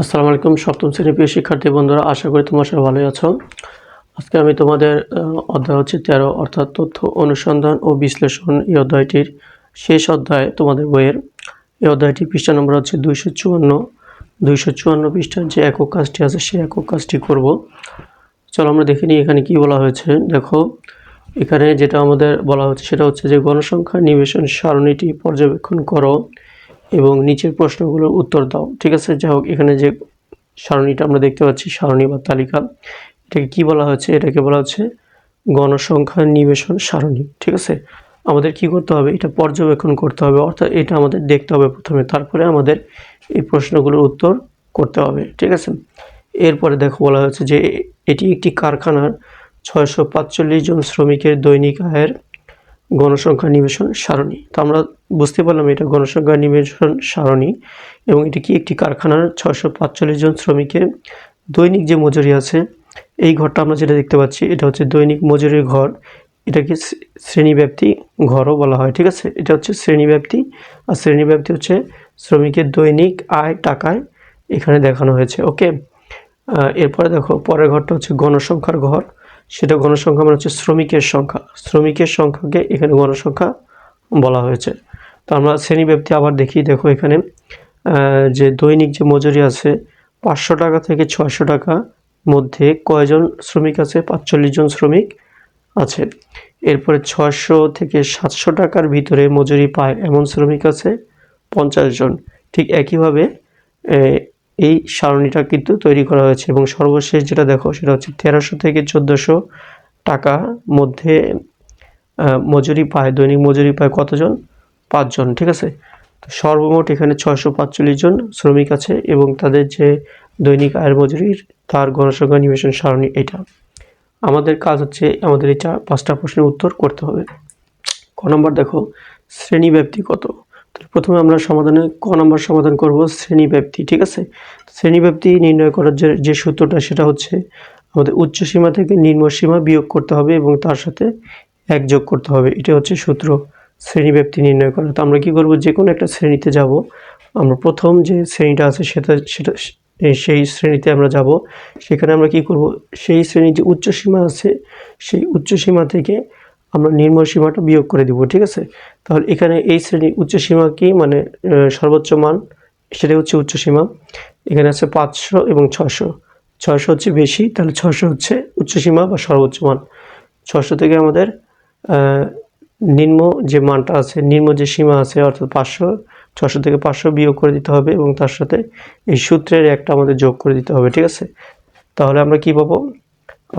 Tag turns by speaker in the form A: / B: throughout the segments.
A: আসসালামু আলাইকুম, সপ্তম শ্রেণির প্রিয় শিক্ষার্থী বন্ধুরা, আশা করি তোমার সবাই ভালোই আছো। আজকে আমি তোমাদের অধ্যায় হচ্ছে তেরো, অর্থাৎ তথ্য অনুসন্ধান ও বিশ্লেষণ এই অধ্যায়টির শেষ অধ্যায় তোমাদের বইয়ের। এই অধ্যায়টি পৃষ্ঠা নম্বর হচ্ছে দুইশো চুয়ান্ন। দুইশো চুয়ান্ন পৃষ্ঠার যে একক কাজটি আছে, সেই একক কাজটি করব। চলো আমরা দেখে নিই এখানে কি বলা হয়েছে। দেখো, এখানে যেটা আমাদের বলা হচ্ছে, সেটা হচ্ছে যে গণসংখ্যা নিবেশন সারণীটি পর্যবেক্ষণ করো। এবং নিচের প্রশ্নগুলোর উত্তর দাও। ঠিক আছে? যাই হোক, এখানে যে সারণীটা আমরা দেখতে পাচ্ছি, সারণী বা তালিকা, এটাকে কি বলা হচ্ছে? এটাকে বলা হচ্ছে গণসংখ্যা নিবেশন সারণী। ঠিক আছে? আমাদের কি করতে হবে? এটা পর্যবেক্ষণ করতে হবে, অর্থাৎ এটা আমাদের দেখতে হবে প্রথমে। তারপরে আমাদের এই প্রশ্নগুলোর উত্তর করতে হবে। ঠিক আছে? এরপরে দেখো, বলা হয়েছে যে এটি একটি কারখানার ছয়শো পাঁচচল্লিশ জন শ্রমিকের দৈনিক আয়ের গণসংখ্যা নিবেশন সারণী। তো আমরা বুঝতে পারলাম এটা গণসংখ্যা নিবেশন সারণী এবং এটি কি একটি কারখানার ছয়শো পাঁচচল্লিশ জন শ্রমিকের দৈনিক যে মজুরি আছে, এই ঘরটা আমরা যেটা দেখতে পাচ্ছি, এটা হচ্ছে দৈনিক মজুরির ঘর। এটাকে শ্রে- শ্রেণীব্যাপ্তি ঘরও বলা হয়, ঠিক আছে? এটা হচ্ছে শ্রেণীব্যাপ্তি আর শ্রেণীব্যাপ্তি হচ্ছে শ্রমিকের দৈনিক আয় টাকায় এখানে দেখানো হয়েছে, ওকে? এরপরে দেখো, পরের ঘরটা হচ্ছে গণসংখ্যার ঘর। সেটা গণসংখ্যা মানে হচ্ছে শ্রমিকের সংখ্যা। শ্রমিকের সংখ্যাকে এখানে গণসংখ্যা বলা হয়েছে। তো আমরা শ্রেণীব্যাপ্তি আবার দেখি, দেখো এখানে যে দৈনিক যে মজুরি আছে, পাঁচশো টাকা থেকে ছয়শো টাকা মধ্যে কয়জন শ্রমিক আছে? পাঁচচল্লিশ জন শ্রমিক আছে। এরপরে ছয়শো থেকে সাতশো টাকার ভিতরে মজুরি পায় এমন শ্রমিক আছে, পঞ্চাশ জন। ঠিক একইভাবে এই সারণীটা কিন্তু তৈরি করা হয়েছে এবং সর্বশেষ যেটা দেখো সেটা হচ্ছে তেরোশো থেকে চোদ্দোশো টাকা মধ্যে মজুরি পায়, দৈনিক মজুরি পায় কতজন? পাঁচজন, ঠিক আছে? তো সর্বমোট এখানে ছয়শো পাঁচচল্লিশ জন শ্রমিক আছে এবং তাদের যে দৈনিক আয়ের মজুরির তার গণসংখ্যা নিবেশন সারণী এটা। আমাদের কাজ হচ্ছে আমাদের এই চার পাঁচটা প্রশ্নের উত্তর করতে হবে। ক নম্বর দেখো, শ্রেণীব্যাপ্তি কত? প্রথমে আমরা সমাধানে ক নম্বর সমাধান করব শ্রেণীব্যাপ্তি ঠিক আছে? শ্রেণীব্যাপ্তি নির্ণয় করার যে যে সূত্রটা, সেটা হচ্ছে আমাদের উচ্চ সীমা থেকে নিম্ন সীমা বিয়োগ করতে হবে এবং তার সাথে এক যোগ করতে হবে। এটা হচ্ছে সূত্র শ্রেণীব্যাপ্তি নির্ণয় করা। তো আমরা কি করব? যে কোনো একটা শ্রেণীতে যাব। আমরা প্রথম যে শ্রেণীটা আছে, সেটা সেটা সেই শ্রেণীতে আমরা যাব। সেখানে আমরা কি করব? সেই শ্রেণির যে উচ্চ সীমা আছে, সেই উচ্চ সীমা থেকে আমরা নিম্ন সীমাটা বিয়োগ করে দিব, ঠিক আছে? তাহলে এখানে এই শ্রেণির উচ্চ সীমা কি? মানে সর্বোচ্চ মান, সেটাই হচ্ছে উচ্চ সীমা। এখানে আছে পাঁচশো এবং ছশো ছশো হচ্ছে বেশি, তাহলে ছশো হচ্ছে উচ্চ সীমা বা সর্বোচ্চ মান। ছশো থেকে আমাদের নিম্ন যে মানটা আছে, নিম্ন যে সীমা আছে, অর্থাৎ পাঁচশো ছশো থেকে পাঁচশো বিয়োগ করে দিতে হবে এবং তার সাথে এই সূত্রের একটা আমাদের যোগ করে দিতে হবে, ঠিক আছে? তাহলে আমরা কি পাবো?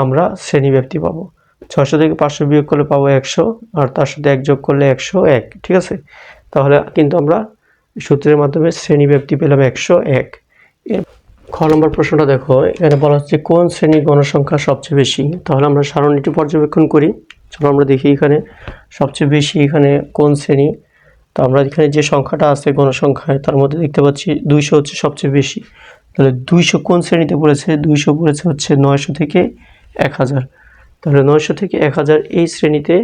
A: আমরা শ্রেণীব্যাপ্তি পাবো। ছশো থেকে পাঁচশো বিয়োগ করলে পাবো একশো, আর তার সাথে এক যোগ করলে একশো এক, ঠিক আছে? তাহলে কিন্তু আমরা সূত্রের মাধ্যমে শ্রেণীব্যাপ্তি পেলাম একশো এক। খ নম্বর প্রশ্নটা দেখো, এখানে বলা হচ্ছে কোন শ্রেণির গণসংখ্যা সবচেয়ে বেশি? তাহলে আমরা সারণীটি পর্যবেক্ষণ করি। চলো আমরা দেখি এখানে সবচেয়ে বেশি এখানে কোন শ্রেণি। তো আমরা এখানে যে সংখ্যাটা আছে গণসংখ্যায়, তার মধ্যে দেখতে পাচ্ছি দুইশো হচ্ছে সবচেয়ে বেশি। তাহলে দুইশো কোন শ্রেণীতে পড়েছে? দুইশো পড়েছে হচ্ছে নয়শো থেকে এক হাজার। তাহলে নয়শো থেকে এক হাজার এই শ্রেণীতে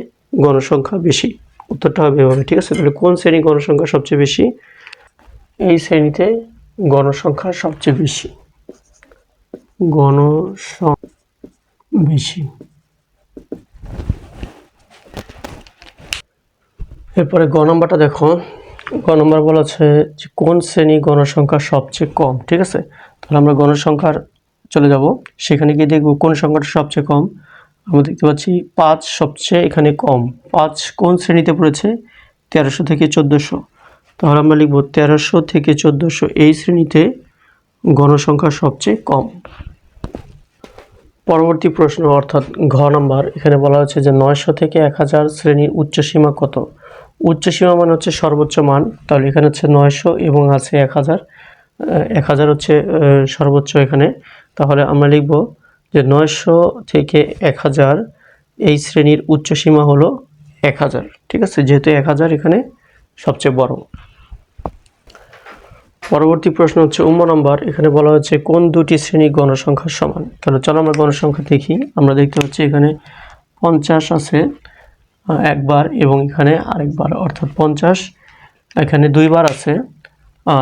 A: গণসংখ্যা বেশি। উত্তরটা হবে এভাবে, ঠিক আছে? তাহলে কোন শ্রেণি গণসংখ্যা সবচেয়ে বেশি? এই শ্রেণীতে গণসংখ্যা সবচেয়ে বেশি। গণসংখ্যা বেশি। এরপরে গ নম্বরটা দেখো। গ নম্বর বলা আছে যে কোন শ্রেণি গণসংখ্যা সবচেয়ে কম, ঠিক আছে? তাহলে আমরা গণসংখ্যার চলে যাব। সেখানে গিয়ে দেখব কোন সংখ্যাটা সবচেয়ে কম। আমরা দেখতে পাচ্ছি পাঁচ সবচেয়ে এখানে কম। পাঁচ কোন শ্রেণীতে পড়েছে? তেরোশো থেকে চোদ্দোশো। তাহলে আমরা লিখব তেরোশো থেকে চোদ্দোশো এই শ্রেণীতে গণসংখ্যা সবচেয়ে কম। পরবর্তী প্রশ্ন, অর্থাৎ ঘ নাম্বার, এখানে বলা হচ্ছে যে নয়শো থেকে এক হাজার শ্রেণির উচ্চসীমা কত? উচ্চসীমা মানে হচ্ছে সর্বোচ্চ মান। তাহলে এখানে হচ্ছে নয়শো এবং আছে এক হাজার। এক হাজার হচ্ছে সর্বোচ্চ এখানে। তাহলে আমরা লিখব যে নয়শো থেকে এক হাজার এই শ্রেণির উচ্চসীমা হলো এক হাজার, ঠিক আছে? যেহেতু এক হাজার এখানে সবচেয়ে বড়। পরবর্তী প্রশ্ন হচ্ছে উম নম্বর, এখানে বলা হচ্ছে কোন দুটি শ্রেণি গণসংখ্যার সমান? তাহলে চলো আমরা গণসংখ্যা দেখি। আমরা দেখতে পাচ্ছি এখানে পঞ্চাশ আছে একবার এবং এখানে আরেকবার, অর্থাৎ পঞ্চাশ। এখানে দুইবার আছে।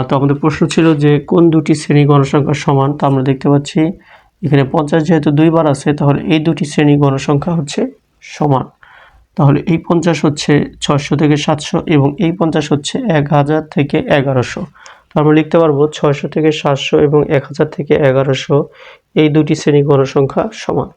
A: তো আমাদের প্রশ্ন ছিল যে কোন দুটি শ্রেণি গণসংখ্যার সমান? তা আমরা দেখতে পাচ্ছি এখানে পঞ্চাশ যেহেতু দুইবার আছে, তাহলে এই দুটি শ্রেণি গণসংখ্যা হচ্ছে সমান। তাহলে এই পঞ্চাশ হচ্ছে ছয়শো থেকে সাতশো এবং এই পঞ্চাশ হচ্ছে এক হাজার থেকে এগারোশো। তো আমরা লিখতে পারব ছয়শো থেকে সাতশো এবং এক হাজার থেকে এগারোশো। এই দুটি শ্রেণি গণসংখ্যা সমান।